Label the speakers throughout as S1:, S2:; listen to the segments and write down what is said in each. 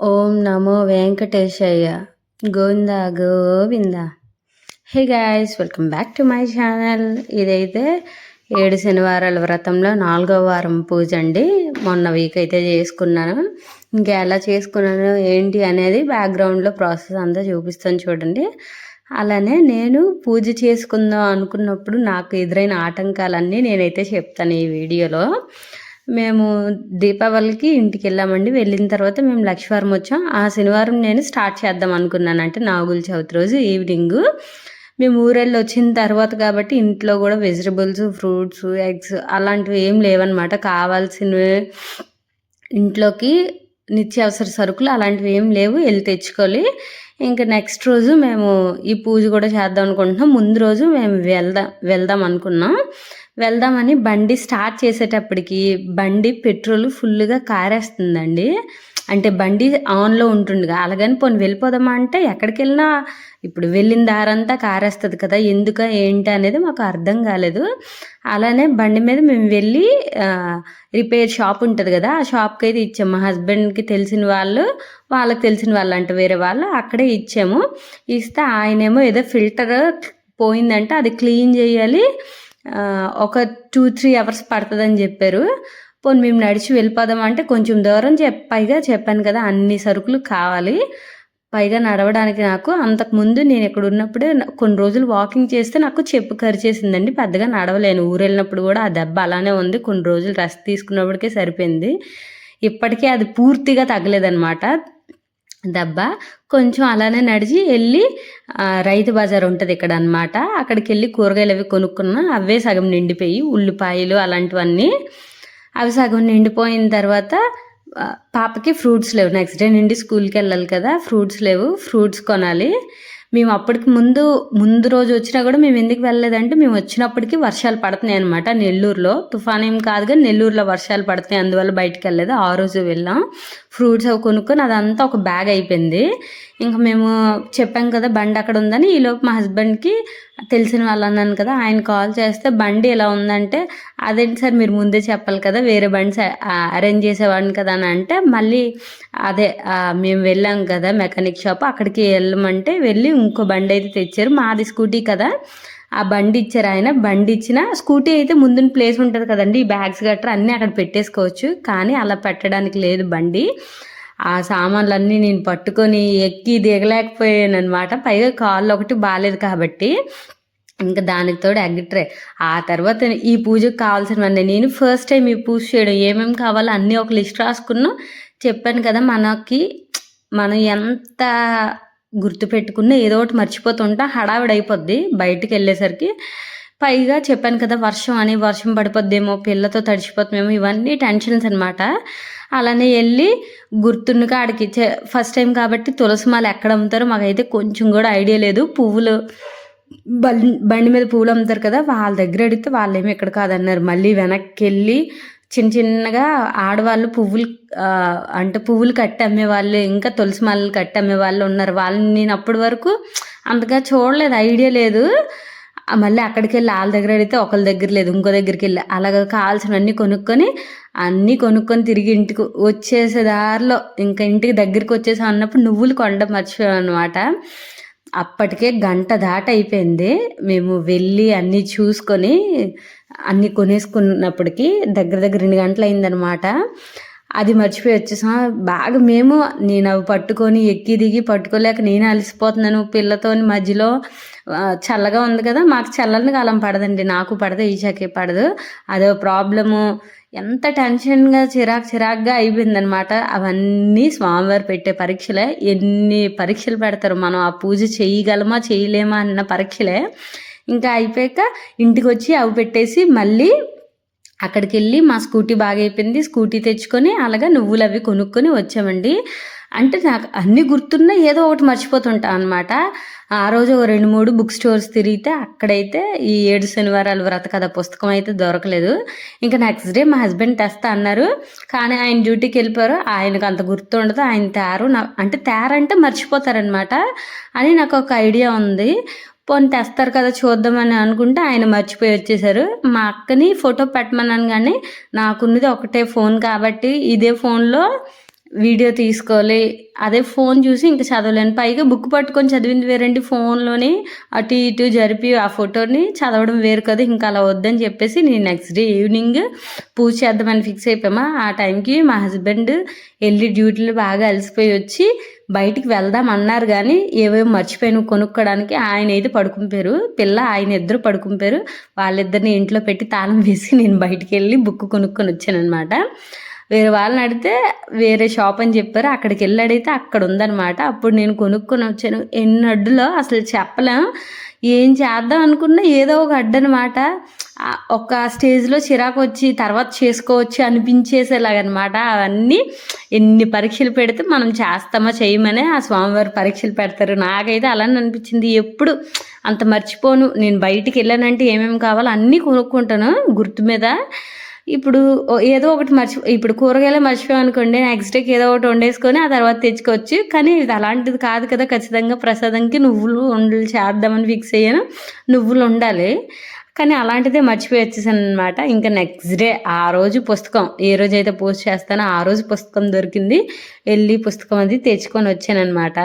S1: ఓం నమో Venkateshayya. Govinda Govinda. Hey guys welcome back to my channel ఇదైతే ఏడు శనివారాల వ్రతంలో నాలుగో వారం పూజ అండి. మొన్న వీక్ అయితే చేసుకున్నాను. ఇంకా ఎలా చేసుకున్నాను ఏంటి అనేది బ్యాక్గ్రౌండ్లో ప్రాసెస్ అంతా చూపిస్తాను చూడండి. అలానే నేను పూజ చేసుకుందాం అనుకున్నప్పుడు నాకు ఎదురైన ఆటంకాలన్నీ నేనైతే చెప్తాను ఈ వీడియోలో. మేము దీపావళికి ఇంటికి వెళ్ళామండి. వెళ్ళిన తర్వాత మేము లక్ష్మీవారం వచ్చాం. ఆ శనివారం నేను స్టార్ట్ చేద్దాం అనుకున్నాను అంటే నాగుల చవితి రోజు ఈవినింగ్. మేము ఊరెళ్ళి వచ్చిన తర్వాత కాబట్టి ఇంట్లో కూడా వెజిటబుల్స్ ఫ్రూట్స్ ఎగ్స్ అలాంటివి ఏం లేవన్నమాట. కావాల్సినవి ఇంట్లోకి నిత్యావసర సరుకులు అలాంటివి ఏం లేవు. వెళ్ళి తెచ్చుకోవాలి. ఇంకా నెక్స్ట్ రోజు మేము ఈ పూజ కూడా చేద్దాం అనుకుంటున్నాం. ముందు రోజు మేము వెళ్దాం వెళ్దాం అనుకున్నాం. వెళ్దామని బండి స్టార్ట్ చేసేటప్పటికి బండి పెట్రోల్ ఫుల్గా కారేస్తుందండి. అంటే బండి ఆన్లో ఉంటుండగా అలాగని పోనీ వెళ్ళిపోదామా? అంటే ఎక్కడికి వెళ్ళినా ఇప్పుడు వెళ్ళిన దారంతా కారేస్తుంది కదా ఎందుక ఏంటి అనేది మాకు అర్థం కాలేదు. అలానే బండి మీద మేము వెళ్ళి రిపేర్ షాప్ ఉంటుంది కదా ఆ షాప్కి అయితే ఇచ్చాము. మా హస్బెండ్కి తెలిసిన వాళ్ళు వాళ్ళకి తెలిసిన వాళ్ళు అంటే వేరే వాళ్ళు అక్కడే ఇచ్చాము. ఇస్తే ఆయనేమో ఏదో ఫిల్టర్ పోయిందంటే అది క్లీన్ చేయాలి. ఒక టూ త్రీ అవర్స్ పడుతుందని చెప్పారు. పోనీ మేము నడిచి వెళ్ళిపోదాం అంటే కొంచెం దూరం చెప్ పైగా చెప్పాను కదా అన్ని సరుకులు కావాలి. పైగా నడవడానికి నాకు అంతకుముందు నేను ఇక్కడ ఉన్నప్పుడే కొన్ని రోజులు వాకింగ్ చేస్తే నాకు చెప్పు కరిచేసిందండి. పెద్దగా నడవలేను. ఊరు వెళ్ళినప్పుడు కూడా ఆ దెబ్బ అలానే ఉంది. కొన్ని రోజులు రెస్ట్ తీసుకున్నప్పటికే సరిపోయింది. ఇప్పటికీ అది పూర్తిగా తగ్గలేదన్నమాట. దెబ్బ. కొంచెం అలానే నడిచి వెళ్ళి రైతు బజార్ ఉంటుంది ఇక్కడ అనమాట అక్కడికి వెళ్ళి కూరగాయలు అవి కొనుక్కున్నా అవే సగం నిండిపోయి ఉల్లిపాయలు అలాంటివన్నీ. అవి సగం నిండిపోయిన తర్వాత పాపకి ఫ్రూట్స్ లేవు. నెక్స్ట్ డే నుండి స్కూల్కి వెళ్ళాలి కదా ఫ్రూట్స్ లేవు. ఫ్రూట్స్ కొనాలి. మేము అప్పటికి ముందు ముందు రోజు వచ్చినా కూడా మేము ఎందుకు వెళ్ళలేదంటే మేము వచ్చినప్పటికి వర్షాలు పడుతున్నాయి అనమాట నెల్లూరులో. తుఫాన్ ఏం కాదు కానీ నెల్లూరులో వర్షాలు పడుతున్నాయి అందువల్ల బయటికి వెళ్ళలేదు. ఆ రోజు వెళ్ళాం. ఫ్రూట్స్ అవి కొనుక్కొని అదంతా ఒక బ్యాగ్ అయిపోయింది. ఇంకా మేము చెప్పాం కదా బండి అక్కడ ఉందని. ఈలోపు మా హస్బెండ్కి తెలిసిన వాళ్ళు అన్నాను కదా ఆయన కాల్ చేస్తే బండి ఎలా ఉందంటే అదేంటి సార్ మీరు ముందే చెప్పాలి కదా వేరే బండి అరేంజ్ చేసేవాడిని కదా అని అంటే మళ్ళీ అదే మేము వెళ్ళాం కదా మెకానిక్ షాప్ అక్కడికి వెళ్ళమంటే వెళ్ళి ఇంకో బండి అయితే తెచ్చారు. మాది స్కూటీ కదా ఆ బండి ఇచ్చారు ఆయన. బండి ఇచ్చిన స్కూటీ అయితే ముందున ప్లేస్ ఉంటుంది కదండి ఈ బ్యాగ్స్ గట్రా అన్నీ అక్కడ పెట్టేసుకోవచ్చు కానీ అలా పెట్టడానికి లేదు బండి. ఆ సామాన్లన్నీ నేను పట్టుకొని ఎక్కి దిగలేకపోయాను అనమాట పైగా కాళ్ళు ఒకటి బాగాలేదు కాబట్టి ఇంకా దానికి తోడు అగ్గిట్రే ఆ తర్వాత ఈ పూజకు కావాల్సినవన్నీ నేను ఫస్ట్ టైం ఈ పూజ చేయడం. ఏమేమి కావాలో అన్నీ ఒక లిస్ట్ రాసుకున్నా. చెప్పాను కదా మనకి మనం ఎంత గుర్తుపెట్టుకున్న ఏదో ఒకటి మర్చిపోతుంటా. హడావిడి అయిపోద్ది బయటికి వెళ్ళేసరికి. పైగా చెప్పాను కదా వర్షం అని వర్షం పడిపోద్దేమో పిల్లతో తడిచిపోతుందేమో ఇవన్నీ టెన్షన్స్ అనమాట అలానే వెళ్ళి గుర్తున్న కాడికి. ఫస్ట్ టైం కాబట్టి తులసి మాల ఎక్కడ అమ్ముతారో మాకైతే కొంచెం కూడా ఐడియా లేదు. పువ్వులు బండి బండి మీద పువ్వులు అమ్ముతారు కదా వాళ్ళ దగ్గర అడిగితే వాళ్ళేమి ఇక్కడ కాదన్నారు. మళ్ళీ వెనక్కి వెళ్ళి చిన్న చిన్నగా ఆడవాళ్ళు పువ్వులు అంటే పువ్వులు కట్టి అమ్మే వాళ్ళు ఇంకా తులసి మాలలు కట్టి అమ్మే వాళ్ళు ఉన్నారు. వాళ్ళని నేను అప్పటి వరకు అంతగా చూడలేదు ఐడియా లేదు. మళ్ళీ అక్కడికి వెళ్ళి వాళ్ళ దగ్గర అడిగితే ఒకరి దగ్గర లేదు ఇంకో దగ్గరికి వెళ్ళి. అలాగ కావాల్సినవన్నీ కొనుక్కొని అన్నీ కొనుక్కొని తిరిగి ఇంటికి వచ్చేసే దారిలో ఇంకా ఇంటికి దగ్గరికి వచ్చేసా అన్నప్పుడు నువ్వులు కొండ మర్చిపోయాం అనమాట అప్పటికే గంట దాట అయిపోయింది. మేము వెళ్ళి అన్నీ చూసుకొని అన్నీ కొనేసుకున్నప్పటికీ దగ్గర దగ్గర రెండు గంటలు అయిందనమాట అది మర్చిపోయి వచ్చేసాం. బాగా మేము నేను అవి పట్టుకొని ఎక్కి దిగి పట్టుకోలేక నేను అలసిపోతున్నాను పిల్లతోని మధ్యలో. చల్లగా ఉంది కదా మాకు చల్లని కాలం పడదండి నాకు పడదు ఈషాకి పడదు. అదో ప్రాబ్లము ఎంత టెన్షన్గా చిరాకు చిరాకుగా అయిపోయిందనమాట. అవన్నీ స్వామివారు పెట్టే పరీక్షలే. ఎన్ని పరీక్షలు పెడతారు మనం ఆ పూజ చేయగలమా చేయలేమా అన్న పరీక్షలే. ఇంకా అయిపోయాక ఇంటికి వచ్చి అవి పెట్టేసి మళ్ళీ అక్కడికి వెళ్ళి మా స్కూటీ బాగా అయిపోయింది స్కూటీ తెచ్చుకొని అలాగా నువ్వులు అవి కొనుక్కొని వచ్చామండి. అంటే నాకు అన్ని గుర్తున్నా ఏదో ఒకటి మర్చిపోతుంటా అనమాట ఆ రోజు ఒక రెండు మూడు బుక్ స్టోర్స్ తిరిగితే అక్కడైతే ఈ ఏడు శనివారాలు వ్రత కథ పుస్తకం అయితే దొరకలేదు. ఇంకా నెక్స్ట్ డే మా హస్బెండ్ తెస్తా అన్నారు. కానీ ఆయన డ్యూటీకి వెళ్ళిపోయారు. ఆయనకు అంత గుర్తుండదు ఆయన తేరు నా అంటే తేరంటే మర్చిపోతారనమాట అని నాకు ఒక ఐడియా ఉంది. పోనీ తెస్తారు కదా చూద్దామని అనుకుంటే ఆయన మర్చిపోయి వచ్చేసారు. మా అక్కని ఫోటో పెట్టమన్నాను కానీ నాకున్నది ఒకటే ఫోన్ కాబట్టి ఇదే ఫోన్లో వీడియో తీసుకోవాలి. అదే ఫోన్ చూసి ఇంకా చదవలేను. పైగా బుక్ పట్టుకొని చదివింది వేరండి ఫోన్లోని అటు ఇటు జరిపి ఆ ఫోటోని చదవడం వేరు కదా ఇంకా అలా వద్దని చెప్పేసి నేను నెక్స్ట్ డే ఈవినింగ్ పూజ చేద్దామని ఫిక్స్ అయిపోయామా. ఆ టైంకి మా హస్బెండ్ వెళ్ళి డ్యూటీలు బాగా అలసిపోయి వచ్చి బయటికి వెళ్దాం అన్నారు కానీ ఏవేవో మర్చిపోయినవి కొనుక్కోవడానికి ఆయన అయితే పడుకుంపారు పిల్ల ఆయన ఇద్దరు పడుకుంపారు వాళ్ళిద్దరిని ఇంట్లో పెట్టి తాళం వేసి నేను బయటికి వెళ్ళి బుక్ కొనుక్కొని వచ్చానమాట వేరే వాళ్ళని అడిగితే వేరే షాప్ అని చెప్పారు. అక్కడికి వెళ్ళి అడిగితే అక్కడ ఉందనమాట అప్పుడు నేను కొనుక్కొని వచ్చాను. ఎన్ని అడ్డులో అసలు చెప్పలేం. ఏం చేద్దాం అనుకున్నా ఏదో ఒక అడ్డు అనమాట ఒక స్టేజ్లో చిరాకు వచ్చి తర్వాత చేసుకోవచ్చు అనిపించేసేలాగనమాట అవన్నీ ఎన్ని పరీక్షలు పెడితే మనం చేస్తామా చేయమని ఆ స్వామివారి పరీక్షలు పెడతారు. నాకైతే అలానే అనిపించింది. ఎప్పుడు అంత మర్చిపోను. నేను బయటికి వెళ్ళానంటే ఏమేమి కావాలో అన్నీ కొనుక్కుంటాను గుర్తు మీద. ఇప్పుడు ఏదో ఒకటి మర్చి ఇప్పుడు కూరగాయలు మర్చిపోయాం అనుకోండి నెక్స్ట్ డేకి ఏదో ఒకటి వండేసుకొని ఆ తర్వాత తెచ్చుకోవచ్చు. కానీ ఇది అలాంటిది కాదు కదా ఖచ్చితంగా ప్రసాదంకి నువ్వులు ఉండలు చేద్దామని ఫిక్స్ అయ్యాను. నువ్వులు ఉండాలి కానీ అలాంటిదే మర్చిపోయి వచ్చేసాను అనమాట ఇంకా నెక్స్ట్ డే ఆ రోజు పుస్తకం ఏ రోజు అయితే పోస్ట్ చేస్తానో ఆ రోజు పుస్తకం దొరికింది. వెళ్ళి పుస్తకం అది తెచ్చుకొని వచ్చాను అనమాట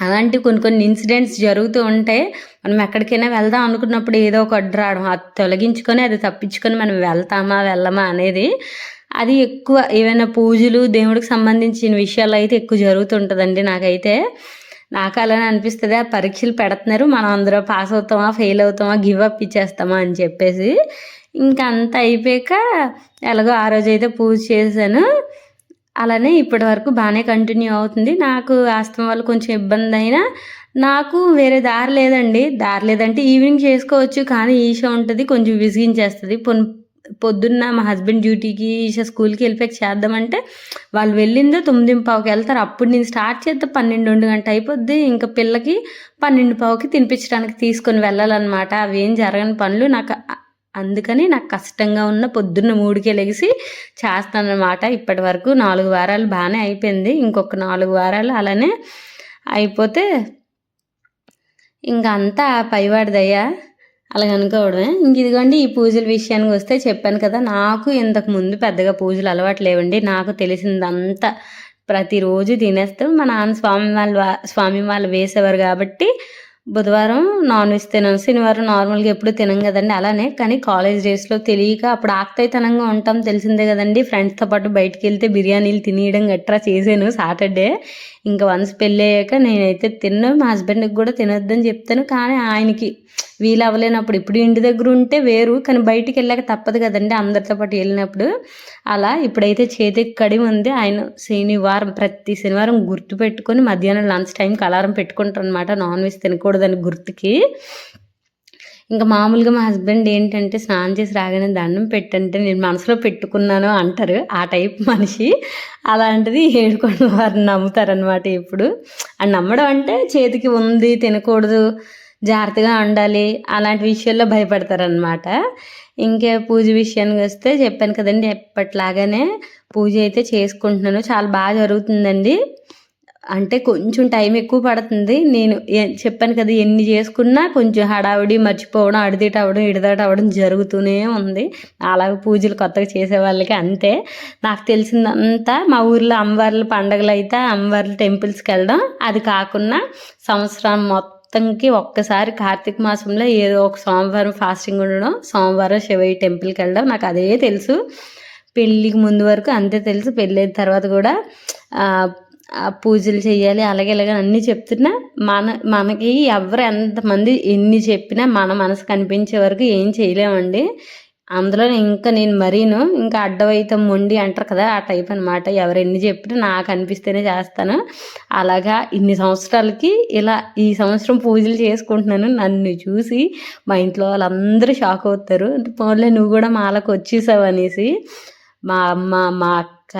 S1: అలాంటి కొన్ని కొన్ని ఇన్సిడెంట్స్ జరుగుతూ ఉంటే మనం ఎక్కడికైనా వెళ్దాం అనుకున్నప్పుడు ఏదో ఒక అడ్డు రావడం అది తొలగించుకొని అది తప్పించుకొని మనం వెళ్తామా వెళ్ళమా అనేది అది ఎక్కువ ఏవైనా పూజలు దేవుడికి సంబంధించిన విషయాలు అయితే ఎక్కువ జరుగుతుంటుందండి నాకైతే. నాకు అలానే అనిపిస్తుంది. ఆ పరీక్షలు పెడుతున్నారు. మనం అందరూ పాస్ అవుతామా ఫెయిల్ అవుతామా గివ్ అప్ ఇచ్చేస్తామా అని చెప్పేసి. ఇంకా అంత అయిపోయాక ఎలాగో ఆ రోజు అయితే పూజ చేశాను. అలానే ఇప్పటి వరకు బాగానే కంటిన్యూ అవుతుంది. నాకు ఆస్తమ వల్ల కొంచెం ఇబ్బంది అయినా నాకు వేరే దారి లేదండి. దారి లేదంటే ఈవినింగ్ చేసుకోవచ్చు కానీ ఈష ఉంటుంది కొంచెం విసిగించేస్తుంది. పొన్ పొద్దున్న మా హస్బెండ్ డ్యూటీకి ఈష స్కూల్కి వెళ్ళిపోయి చేద్దామంటే వాళ్ళు వెళ్ళిందో తొమ్మిది పావుకి వెళ్తారు. అప్పుడు నేను స్టార్ట్ చేస్తే పన్నెండు రెండు గంట అయిపోద్ది. ఇంకా పిల్లకి పన్నెండు పావుకి తినిపించడానికి తీసుకొని వెళ్ళాలన్నమాట. అవి ఏం జరగని పనులు. నాకు అందుకని నాకు కష్టంగా ఉన్న పొద్దున్న మూడుకే లెగిసి చేస్తానన్నమాట. ఇప్పటి వరకు నాలుగు వారాలు బాగానే అయిపోయింది. ఇంకొక నాలుగు వారాలు అలానే అయిపోతే ఇంకా అంతా పైవాడిదయ్యా. అలాగ అనుకోవడమే. ఇంక ఇదిగోండి ఈ పూజల విషయానికి వస్తే చెప్పాను కదా నాకు ఇంతకు ముందు పెద్దగా పూజలు అలవాటు లేవండి. నాకు తెలిసిందంతా ప్రతిరోజు తినేస్తాం. మా నాన్న స్వామి వాళ్ళు స్వామి వాళ్ళు వేసేవారు కాబట్టి బుధవారం నాన్ వెజ్ తినను. శనివారం నార్మల్గా ఎప్పుడు తినం కదండి అలానే. కానీ కాలేజ్ డేస్లో తెలియక అప్పుడు ఆక్తైతనంగా ఉంటాం తెలిసిందే కదండి. ఫ్రెండ్స్తో పాటు బయటికి వెళ్తే బిర్యానీలు తినేయడం గట్రా చేశాను సాటర్డే. ఇంకా వన్స్ పెళ్ళి అయ్యాక నేనైతే తిన్నా మా హస్బెండ్కి కూడా తినొద్దని చెప్తాను. కానీ ఆయనకి వీలు అవ్వలేనప్పుడు ఇప్పుడు ఇంటి దగ్గర ఉంటే వేరు కానీ బయటికి వెళ్ళాక తప్పదు కదండి అందరితో పాటు వెళ్ళినప్పుడు. అలా ఇప్పుడైతే చేతికి కడిగి ఉంది. ఆయన శనివారం ప్రతి శనివారం గుర్తు పెట్టుకొని మధ్యాహ్నం లంచ్ టైంకి అలారం పెట్టుకుంటారు అనమాట నాన్ వెజ్ తినకూడదని గుర్తుకి. ఇంకా మామూలుగా మా హస్బెండ్ ఏంటంటే స్నానం చేసి రాగానే దండం పెట్టంటే నేను మనసులో పెట్టుకున్నాను అంటారు. ఆ టైప్ మనిషి. అలాంటిది ఏడుకొండ వారిని నమ్ముతారనమాట ఇప్పుడు అది నమ్మడం అంటే చేతికి ఉంది తినకూడదు జాగ్రత్తగా ఉండాలి అలాంటి విషయాల్లో భయపడతారనమాట ఇంకా పూజ విషయానికి వస్తే చెప్పాను కదండి ఎప్పట్లాగానే పూజ అయితే చేసుకుంటున్నాను. చాలా బాగా జరుగుతుందండి. అంటే కొంచెం టైం ఎక్కువ పడుతుంది. నేను చెప్పాను కదా ఎన్ని చేసుకున్నా కొంచెం హడావిడి మర్చిపోవడం అడిదిట అవ్వడం ఇడదాట అవ్వడం జరుగుతూనే ఉంది. అలాగే పూజలు కొత్తగా చేసే వాళ్ళకి అంతే. నాకు తెలిసిందంతా మా ఊర్లో అమ్మవార్ల పండగలు అయితే అమ్మవార్ల టెంపుల్స్కి వెళ్ళడం. అది కాకుండా సంవత్సరం మొత్తంకి ఒక్కసారి కార్తీక మాసంలో ఏదో ఒక సోమవారం ఫాస్టింగ్ ఉండడం సోమవారం శివయ్య టెంపుల్కి వెళ్ళడం నాకు అదే తెలుసు. పెళ్ళికి ముందు వరకు అంతే తెలుసు. పెళ్ళైన తర్వాత కూడా పూజలు చేయాలి అలాగే ఇలాగ అన్నీ చెప్తున్నా మన మనకి ఎవరు ఎంతమంది ఎన్ని చెప్పినా మన మనసు కనిపించే వరకు ఏం చేయలేమండి. అందులో ఇంకా నేను మరీను ఇంకా అడ్డవైతే మొండి అంటారు కదా ఆ టైప్ అనమాట ఎవరు ఎన్ని చెప్పినా నాకు అనిపిస్తేనే చేస్తాను. అలాగా ఇన్ని సంవత్సరాలకి ఇలా ఈ సంవత్సరం పూజలు చేసుకుంటున్నాను. నన్ను చూసి మా ఇంట్లో వాళ్ళందరూ షాక్ అవుతారు. పోన్లే నువ్వు కూడా మాలకు వచ్చేసావు అనేసి మా అమ్మ మా అక్క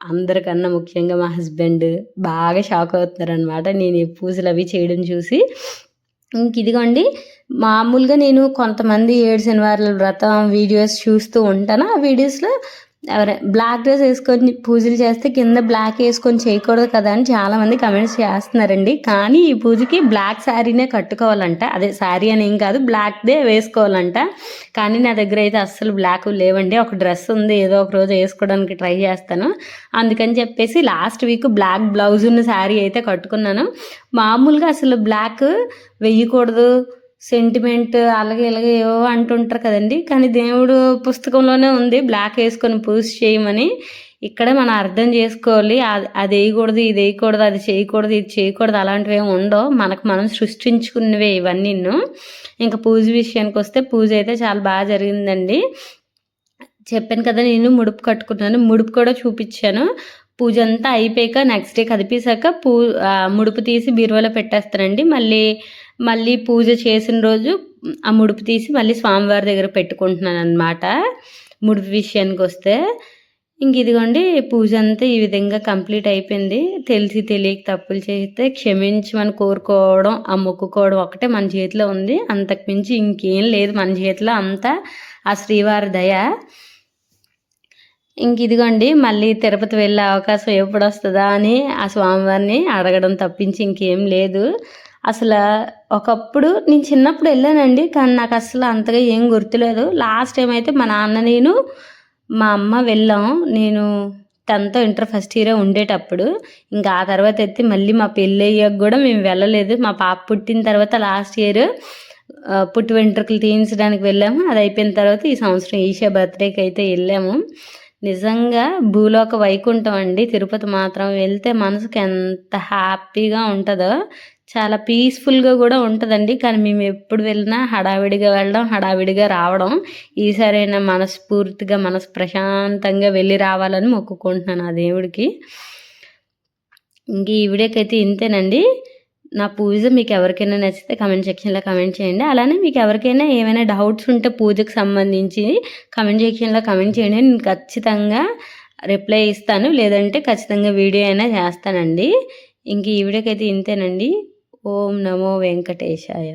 S1: అందరికన్నా ముఖ్యంగా మా హస్బెండ్ బాగా షాక్ అవుతున్నారనమాట నేను పూజలు అవి చేయడం చూసి. ఇంక ఇదిగోండి మామూలుగా నేను కొంతమంది ఏడు శనివారాల వ్రతం వీడియోస్ చూస్తూ ఉంటాను. ఆ వీడియోస్లో బ్లాక్ డ్రెస్ వేసుకొని పూజలు చేస్తే కింద బ్లాక్ వేసుకొని చేయకూడదు కదా అని చాలామంది కమెంట్స్ చేస్తున్నారండి. కానీ ఈ పూజకి బ్లాక్ శారీనే కట్టుకోవాలంట. అదే శారీ అని ఏం కాదు బ్లాక్దే వేసుకోవాలంట. కానీ నా దగ్గర అయితే అస్సలు బ్లాక్ లేవండి. ఒక డ్రెస్ ఉంది ఏదో ఒక రోజు వేసుకోవడానికి ట్రై చేస్తాను. అందుకని చెప్పేసి లాస్ట్ వీక్ బ్లాక్ బ్లౌజ్ ఉన్న శారీ అయితే కట్టుకున్నాను. మామూలుగా అసలు బ్లాక్ వేయకూడదు. సెంటిమెంట్ అలాగే ఇలాగే ఏవో అంటుంటారు కదండి. కానీ దేవుడు పుస్తకంలోనే ఉంది. బ్లాక్ వేసుకొని పూజ చేయమని. ఇక్కడే మనం అర్థం చేసుకోవాలి. అది వేయకూడదు ఇది వేయకూడదు అది చేయకూడదు ఇది చేయకూడదు అలాంటివి ఏమి ఉండవు. మనకు మనం సృష్టించుకున్నవే ఇవన్నీ ఇంకా పూజ విషయానికి వస్తే పూజ అయితే చాలా బాగా జరిగిందండి. చెప్పాను కదా నేను ముడుపు కట్టుకున్నాను. ముడుపు కూడా చూపించాను. పూజ అంతా అయిపోయాక నెక్స్ట్ డే కదిపేశాక పూ ముడుపు తీసి బీరువాలో పెట్టేస్తానండి. మళ్ళీ మళ్ళీ పూజ చేసిన రోజు ఆ ముడుపు తీసి మళ్ళీ స్వామివారి దగ్గర పెట్టుకుంటున్నాను అనమాట ముడుపు విషయానికి వస్తే ఇంక ఇదిగోండి పూజ అంతా ఈ విధంగా కంప్లీట్ అయిపోయింది. తెలిసి తెలియక తప్పులు చేస్తే క్షమించమని కోరుకోవడం ఆ మొక్కుకోవడం ఒకటే మన చేతిలో ఉంది. అంతకుమించి ఇంకేం లేదు మన చేతిలో అంతా ఆ శ్రీవారి దయ. ఇంక ఇదిగోండి మళ్ళీ తిరుపతి వెళ్ళే అవకాశం ఎప్పుడు వస్తుందా అని ఆ స్వామివారిని అడగడం తప్పించి ఇంకేం లేదు. అసలు ఒకప్పుడు నేను చిన్నప్పుడు వెళ్ళానండి కానీ నాకు అసలు అంతగా ఏం గుర్తులేదు. లాస్ట్ టైం అయితే మా నాన్న నేను మా అమ్మ వెళ్ళాం. నేను టెన్త్ ఇంటర్ ఫస్ట్ ఇయర్ ఉండేటప్పుడు. ఇంకా ఆ తర్వాత అయితే మళ్ళీ మా పెళ్ళి అయ్యాక కూడా మేము వెళ్ళలేదు. మా పాప పుట్టిన తర్వాత లాస్ట్ ఇయర్ పుట్టి వెంట్రుకలు తీయించడానికి వెళ్ళాము. అది అయిపోయిన తర్వాత ఈ సంవత్సరం ఈషా బర్త్డేకి అయితే వెళ్ళాము. నిజంగా భూలోక వైకుంఠం అండి. తిరుపతి మాత్రం వెళ్తే మనసుకి ఎంత హ్యాపీగా ఉంటుందో. చాలా పీస్ఫుల్గా కూడా ఉంటుందండి. కానీ మేము ఎప్పుడు వెళ్ళినా హడావిడిగా వెళ్ళడం హడావిడిగా రావడం ఈసారైనా మనస్ఫూర్తిగా మనసు ప్రశాంతంగా వెళ్ళి రావాలని మొక్కుకుంటున్నాను ఆ దేవుడికి. ఇంక ఈ వీడియోకైతే ఇంతేనండి. నా పూజ మీకు ఎవరికైనా నచ్చితే కమెంట్ సెక్షన్లో కమెంట్ చేయండి. అలానే మీకు ఎవరికైనా ఏమైనా డౌట్స్ ఉంటే పూజకు సంబంధించి కమెంట్ సెక్షన్లో కమెంట్ చేయండి. నేను ఖచ్చితంగా రిప్లై ఇస్తాను. లేదంటే ఖచ్చితంగా వీడియో అయినా చేస్తానండి. ఇంక ఈ వీడియోకి అయితే ఇంతేనండి. ఓం నమో వెంకటేశాయ.